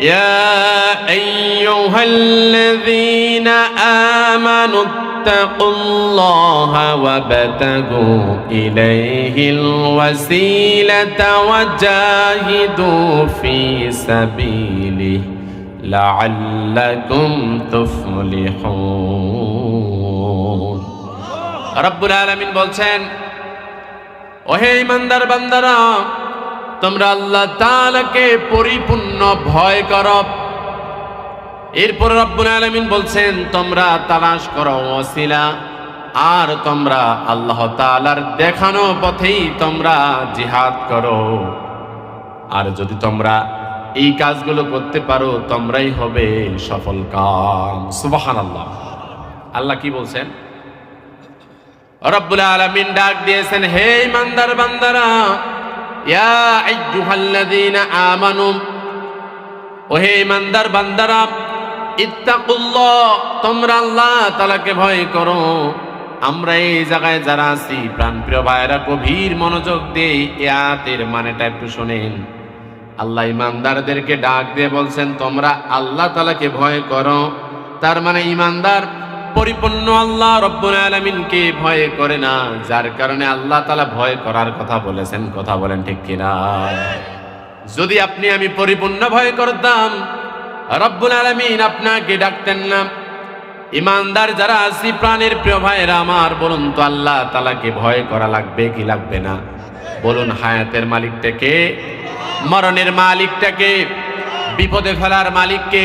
يا أيها الذين آمنوا اتقوا الله وابتغوا إليه الوسيلة وجاهدوا في سبيله لعلكم تفلحون رب العالمين বলছেন ওহে ইমানদার বান্দারা তোমরা আল্লাহ তাআলাকে পরিপূর্ণ ভয় কর। এরপর রব্বুল আলমিন বলছেন, তোমরা তালাশ করো আর তোমরা আল্লাহ তালার দেখানো পথেই তোমরা জিহাদ করো। আর যদি তোমরা এই কাজগুলো করতে পারো, তোমরাই হবে সফল কাম। সুবহানাল্লাহ। আল্লাহ আল্লাহ কি বলছেন? রব্বুল আলমিন ডাক দিয়েছেন, হে ইমানদার বান্দারা আমানু ইমানদার তোমরা আল্লাহ তাআলাকে ভয় করো। আমরা এই জায়গায় যারা আছি, প্রাণপ্রিয় ভাইরা গভীর মনোযোগ একটু শোনেন। আল্লাহ ইমানদারদেরকে ডাক দিয়ে বলছেন, তোমরা আল্লাহ তালাকে ভয় করো। তার মানে ইমানদার পরিপূর্ণ আল্লাহ রব্বুল আলমিনকে ভয় করে না, যার কারণে আল্লাহ তালা ভয় করার কথা বলেছেন। কথা বলেন ঠিক কিনা? যদি আপনি আমি পরিপূর্ণ ভয় করতাম, রব্বুল আলমিন আপনাকে ডাকতেন না। ইমানদার যারা আছি, প্রাণের প্রিয় ভাইয়েরা আমার, বলুন তো আল্লাহ তালাকে ভয় করা লাগবে কি লাগবে না? বলুন, হায়াতের মালিকটাকে মরণের মালিকটাকে বিপদে ফেলার মালিককে?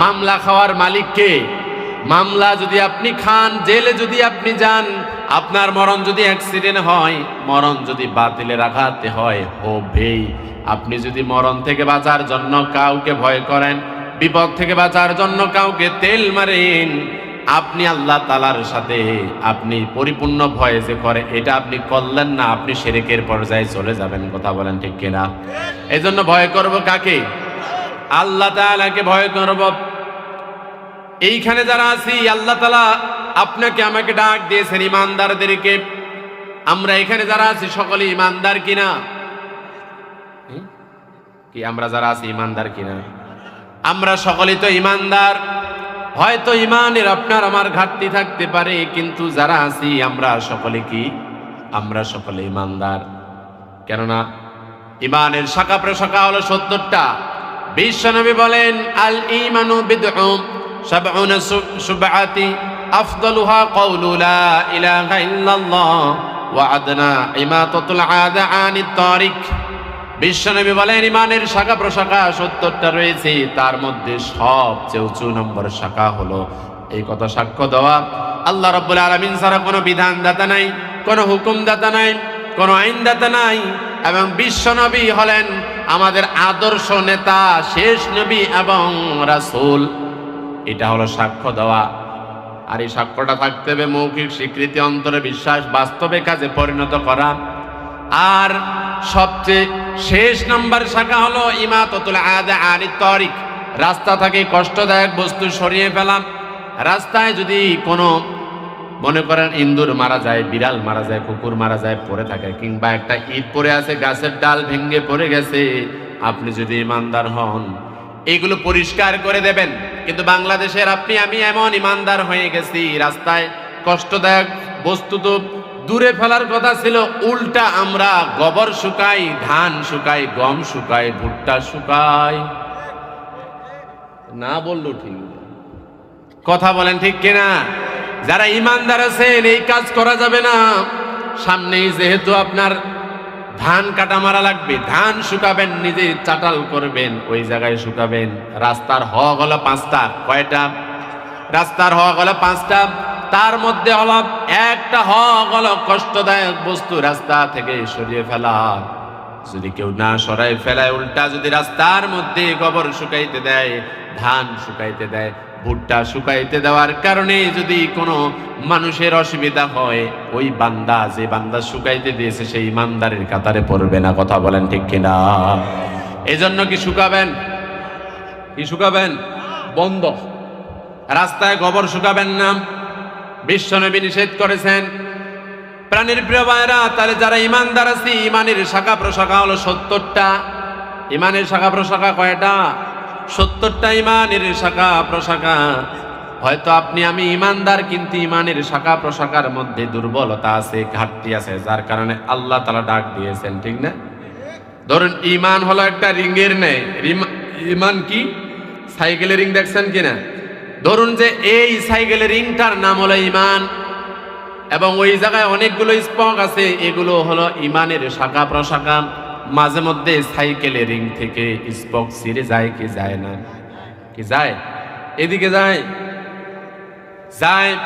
মামলা খাওয়ার মালিককে? মামলা যদি আপনি খান, জেলে যদি আপনি যান, আপনার মরণ যদি অ্যাক্সিডেন্ট হয়, মরণ যদি বাতিলে রাখাতে হয়, হবেই। আপনি যদি মরণ থেকে বাঁচার জন্য কাউকে ভয় করেন, বিপদ থেকে বাঁচার জন্য কাউকে তেল মারেন, আপনি আল্লাহ তালার সাথে আপনি পরিপূর্ণ ভয়ে যে করে, এটা আপনি করলেন না, আপনি সেরেকের পর্যায়ে চলে যাবেন, কথা বলেন ঠিক কিনা? এই জন্য ভয় করব কাকে? আল্লাহ তালাকে ভয় করব। এইখানে যারা আছি, আল্লাহ তালা আপনাকে আমাকে ডাক দিয়েছেন ইমানদারদেরকে আমরা এখানে যারা আছি, সকলে ইমানদার কিনা? কি, আমরা যারা আছি ইমানদার কিনা? আমরা সকলেই তো ইমানদার হয়তো ইমানের আপনার আমার ঘাটতি থাকতে পারে, কিন্তু যারা আছি, আমরা সকলে কি? আমরা সকলে ইমানদার কেননা ইমানের শাখা প্রশাখা হলো সত্তরটা। বিশ্বনবী বলেন আল ইমানু বিদউম সাবউন সুবআতি আফদালুহা কওলু লা ইলাহা ইল্লাল্লাহ ওয়া আদনা ইমাতাতুল আদা আনিত তারিক। বিশ্বনবী বলেন, ইমানের শাখা প্রশাখা সত্তরটা রয়েছে, তার মধ্যে সবচেয়ে উঁচু নম্বর শাখা হলো এই কথা সাক্ষ্য দেওয়া। আল্লাহ রব্বুল আলমিন ছাড়া কোনো বিধানদাতা নাই, কোনো হুকুমদাতা নাই, কোনো আইনদাতা নাই এবং বিশ্বনবী হলেন আমাদের আদর্শ নেতা, শেষ নবী এবং রাসূল। এটা হলো সাক্ষ্য দেওয়া। আর এই সাক্ষ্যটা থাকতে হবে মৌখিক স্বীকৃতি অন্তরে বিশ্বাস, বাস্তবে কাজে পরিণত করা। আর সবচেয়ে শেষ নাম্বার শাখা হলো ইমাততুল আদা আনি তরিক। রাস্তা থেকে কষ্টদায়ক বস্তু সরিয়ে ফেলাম রাস্তায় যদি কোনো, মনে করেন ইন্দুর মারা যায়, বিড়াল মারা যায়, কুকুর মারা যায়, পড়ে থাকে, কিংবা একটা ইট পড়ে আছে, গাছের ডাল ভেঙে পড়ে গেছে, আপনি যদি ইমানদার হন, এগুলো পরিষ্কার করে দেবেন। কিন্তু বাংলাদেশের আপনি, আমি এমন ইমানদার হয়ে গেছি, রাস্তায় কষ্টদায়ক বস্তু তো দূরে ফেলার কথা ছিল, উল্টা আমরা গোবর শুকাই, ধান শুকাই, গম শুকাই, ভুট্টা শুকাই। না বলল ঠিক কথা বলেন ঠিক কিনা? যারা ইমানদার আছেন, এই কাজ করা যাবে না। সামনেই যেহেতু আপনার ধান কাটা মারা লাগবে, ধান শুকাবেন, নিজে চাটাল করবেন, ওই জায়গায় শুকাবেন। রাস্তার হক হলো পাঁচটা, কয়টা? রাস্তার হক হলো পাঁচটা, তার মধ্যে হলো একটা হক হলো কষ্টদায়ক বস্তু, রাস্তা থেকে সরিয়ে ফেলা। যদি কেউ না সরাই ফেলায়, উল্টা যদি রাস্তার মধ্যে গোবর শুকাইতে দেয়, ধান শুকাইতে দেয় ভুট্টা শুকাইতে দেওয়ার কারণে যদি কোনো মানুষের অসুবিধা হয়, ওই বান্দা যে বান্দা শুকাইতে দিয়েছে সেই ইমানদারের কাতারে পড়বে না, কথা বলেন ঠিক কিনা? এজন্য কি শুকাবেন? কি শুকাবেন? বন্ধ। রাস্তায় গোবর শুকাবেন না। বিশ্বনবী নিষেধ করেছেন। প্রাণীর প্রিয় ভাইরা তাহলে যারা ইমানদার আছে, ইমানের শাখা প্রশাখা হলো সত্তরটা। ইমানের শাখা প্রশাখা কয়টা? সত্তরটা ইমানের শাখা প্রশাখা। হয়তো আপনি, আমি ইমানদার, কিন্তু ইমানের শাখা প্রশাখার মধ্যে দুর্বলতা আছে, ঘাটতি আছে, যার কারণে আল্লাহ তালা ডাক দিয়েছেন, ঠিক না? ধরুন, ইমান হলো একটা রিংয়ের নেই। ইমান কি? সাইকেলের রিং দেখছেন কিনা? ধরুন যে এই সাইকেলের রিংটার নাম হলো ইমান, এবং ওই জায়গায় অনেকগুলো স্পক আছে, এগুলো হলো ইমানের শাখা প্রশাখা। মাঝে মধ্যে সাইকেলে রিং থেকে স্পক সিরে যায়, কি যায় না? কি যায়? এদিকে যায়। যায়।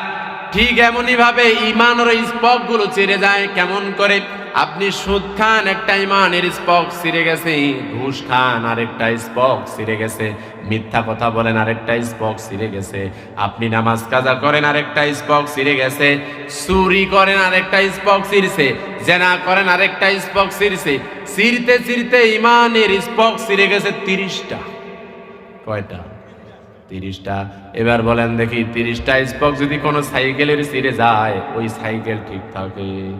ঠিক এমনই ভাবে ইমানের স্পকগুলো ছিঁড়ে যায়, কেমন করে? আপনি সুদ খান, একটা ইমানের স্পক ছিঁড়ে গেছে, ঘুষ খান, আরেকটা স্পক ছিঁড়ে গেছে, মিথ্যা কথা বলেন, আরেকটা স্পক ছিঁড়ে গেছে, আপনি নামাজ কাজা করেন, আরেকটা স্পক ছিঁড়ে গেছে, চুরি করেন, আরেকটা স্পক ছিঁড়ছে, জেনা করেন, আরেকটা স্পক ছিঁড়ছে, ছিঁড়তে ছিঁড়তে ইমানের স্পক ছিঁড়ে গেছে তিরিশটা। কয়টা? তিরিশটা। এবার বলেন দেখি, তিরিশটা স্পক যদি কোনো সাইকেলের ছিঁড়ে যায়, ওই সাইকেল ঠিক থাকে?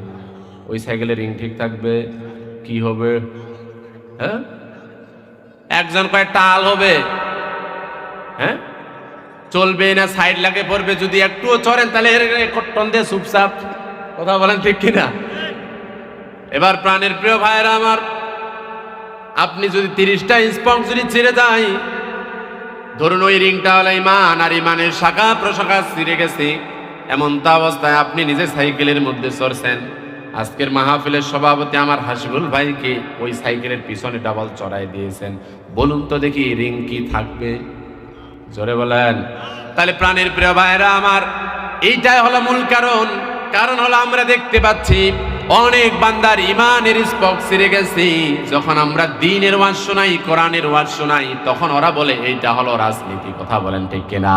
ওই সাইকেলের রিং ঠিক থাকবে? কি হবে? হ্যাঁ? একজন কয়, টাল হবে। হ্যাঁ? চলবে না সাইড লাগে, পড়বে। যদি একটুও চড়েন, তাহলে কট্টন দিয়ে চুপচাপ কথা বলেন, ঠিক কিনা? এবার প্রাণের প্রিয় ভাইয়েরা আমার, আপনি যদি তিরিশটা স্পং যদি ছিঁড়ে যায়, ধরুন ওই রিংটা হলো ইমান, আর ইমানের শাখা প্রশাখা ছিঁড়ে গেছে এমন তা অবস্থায় আপনি নিজে সাইকেলের মধ্যে চড়ছেন। আজকের মাহফিলের সভাপতি আমার হাসিবুল ভাইকে ওই সাইকেলের পিছনে ডাবল চড়াই দিয়েছেন। বলুন তো দেখি রিং কি থাকবে? জোরে বলেন। তাহলে প্রাণের প্রিয় ভাইরা আমার, এইটাই হলো মূল কারণ। কারণ হলো আমরা দেখতে পাচ্ছি, অনেক বান্দার ইমানের স্পক ছিঁড়ে গেছে। যখন আমরা দিনের ওয়াজ শোনাই, কোরআনের ওয়াজ শোনাই, তখন ওরা বলে, এইটা হলো রাজনীতি। কথা বলেন ঠিক কিনা?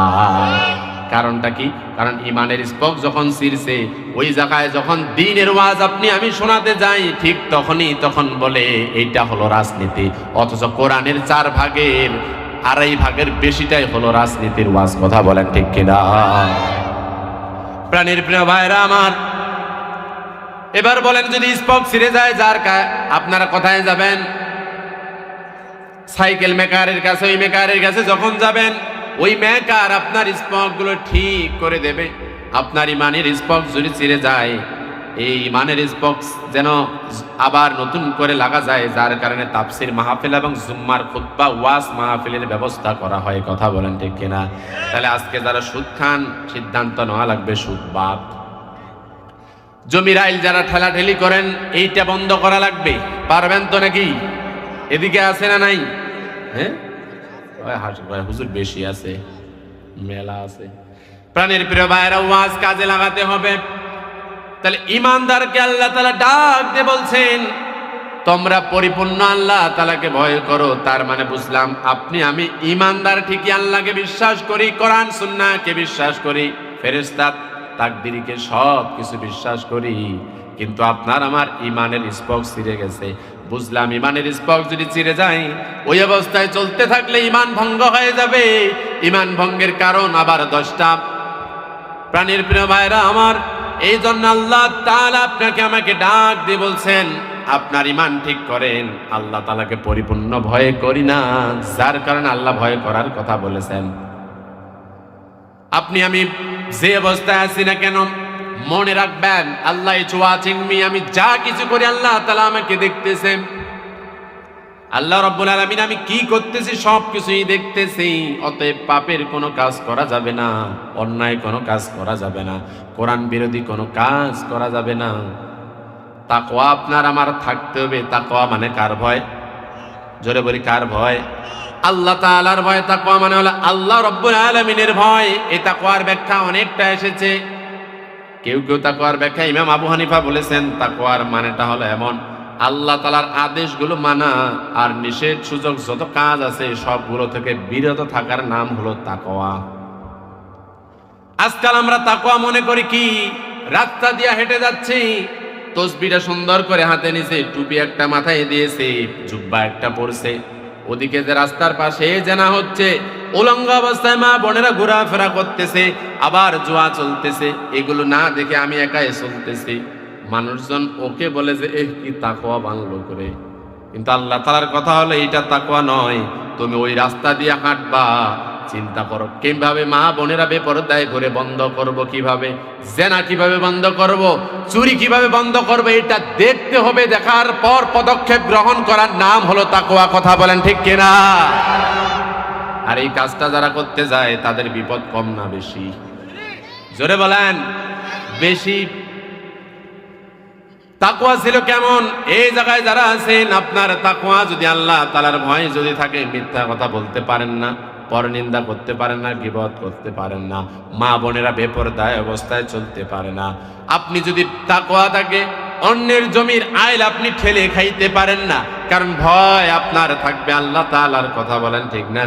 কারণটা কি? কারণ ইমানের স্পক যখন ছিঁড়ছে, ওই জায়গায় যখন দিনের ওয়াজ আপনি আমি শোনাতে যাই, ঠিক তখনই তখন বলে, এইটা হলো রাজনীতি। অথচ কোরআনের চার ভাগের, আড়াই ভাগের বেশিটাই হলো রাজনীতির ওয়াজ। কথা বলেন ঠিক কিনা? প্রাণীর প্রিয় ভাইরা আমার, এবার বলেন যদি স্পক ছিঁড়ে যায়, যার আপনারা কোথায় যাবেন? সাইকেল মেকারের কাছে, ওই মেকারের কাছে যখন যাবেন ওই মেকার আপনার স্পকগুলো ঠিক করে দেবে। আপনার ইমানের স্পক যদি ছিঁড়ে যায়, এই ইমানের স্পক যেন আবার নতুন করে লাগা যায়, যার কারণে তাপসির মাহফিল এবং জুম্মার খুতবা ওয়াস মাহফিলের ব্যবস্থা করা হয়। কথা বলেন ঠিক কিনা? তাহলে আজকে যারা সুদ খান, সিদ্ধান্ত নেওয়া লাগবে সুদ বাদ। জমির আইল যারা ঠেলাঠেলি করেন, এইটা বন্ধ করা লাগবে। পারবেন তো নাকি? এদিকে আছে না নাই? হ্যাঁ? হুজুর বেশি আছে, মেলা আছে। প্রাণের প্রিয় ভাইয়েরা, ওয়াজ কাজে লাগাতে হবে। তাহলে ইমানদারকে আল্লাহ তালা ডাক দিয়ে বলছেন, তোমরা পরিপূর্ণ আল্লাহ তালাকে ভয় করো, তার মানে বুঝলাম, আপনি, আমি ইমানদার, ঠিকই আল্লাহকে বিশ্বাস করি, কোরআন, সুন্নাহকে বিশ্বাস করি ফেরেস্তা তাকদিরিকে সব কিছু বিশ্বাস করি। কিন্তু আপনার আমার ইমানের স্পক ছিঁড়ে গেছে। বুঝলাম ইমানের স্পক যদি চিরে যায়, ওই অবস্থায় চলতে থাকলে ইমান ভঙ্গ হয়ে যাবে। ইমান ভঙ্গের কারণ আবার দশটা। প্রাণীর প্রিয় ভাইরা আমার এই জন্য আল্লাহ তাআলা আপনাকে আমাকে ডাক দিয়ে বলছেন, আপনার ইমান ঠিক করেন, আল্লাহ তালাকে পরিপূর্ণ ভয় করি না, যার কারণে আল্লাহ ভয় করার কথা বলেছেন। আপনি আমি যে অবস্থায় আছি না কেন মনে রাখবেন, আল্লাহ মি আমি যা কিছু করি, আল্লাহ তাআলা আমাকে দেখতেছেন। আল্লাহ রব্বুল আলামিন, আমি কি করতেছি সব কিছুই দেখতেছি। অতএব পাপের কোনো কাজ করা যাবে না, অন্যায় কোনো কাজ করা যাবে না, কোরআন বিরোধী কোনো কাজ করা যাবে না। তাকওয়া আপনার, আমার থাকতে হবে। তাকওয়া মানে কার ভয়? জোরে বলি, কার ভয়? আল্লাহ তাআলার ভয়, তাকওয়া মানে হলো আল্লাহ রব্বুল আলামিনের ভয়। এই তাকওয়ার ব্যাখ্যা অনেকটা এসেছে। কেউ কেউ তাকওয়ার ব্যাখ্যা ইমাম আবু হানিফা বলেছেন তাকওয়ার মানেটা হলো এমন। আল্লাহ তালার আদেশগুলো মানা আর নিষেধ সুযোগ যত কাজ আছে সবগুলো থেকে বিরত থাকার নাম হলো তাকওয়া। আজকাল আমরা তাকোয়া মনে করি কি? রাস্তা দিয়ে হেঁটে যাচ্ছি তসবিটা সুন্দর করে হাতে নিছে, টুপি একটা মাথায় দিয়েছে, জুব্বা একটা পরছে। ওদিকে যে রাস্তার পাশে জানা হচ্ছে, উলঙ্গ অবস্থায় মা বোনেরা ঘোরাফেরা করতেছে, আবার জোয়া চলতেছে। এগুলো না দেখে আমি একাই চলতেছি। মানুষজন ওকে বলে যে, এহ, কি তাকোয়া বাংলো করে? কিন্তু আল্লাহ তালার কথা হলো, এইটা তাকোয়া নয়। তুমি ওই রাস্তা দিয়ে হাঁটবা চিন্তা করো। কীভাবে মা বোনেরা বেপরদায় করে বন্ধ করব কীভাবে? জেনা কীভাবে বন্ধ করব? চুরি কীভাবে বন্ধ করব? এটা দেখতে হবে, দেখার পর পদক্ষেপ গ্রহণ করার নাম হলো তাকুয়া কথা বলেন ঠিক কিনা? আর এই কাজটা যারা করতে যায়, তাদের বিপদ কম না বেশি? জোরে বলেন। বেশি। তাকুয়া ছিল কেমন? এই জায়গায় যারা আছেন, আপনার তাকুয়া যদি আল্লাহ তালার ভয় যদি থাকে, মিথ্যা কথা বলতে পারেন না। পরনিন্দা করতে পারেন না, বিপদ করতে পারেন না। মা বোনেরা বেপরদায় অবস্থায় চলতে পারে না। আপনি যদি তাকোয়া থাকে, অন্যের জমির আইল আপনি ঠেলে খাইতে পারেন না। কারণ ভয় আপনার থাকবে, আল্লাহ তালার কথা বলেন, ঠিক না?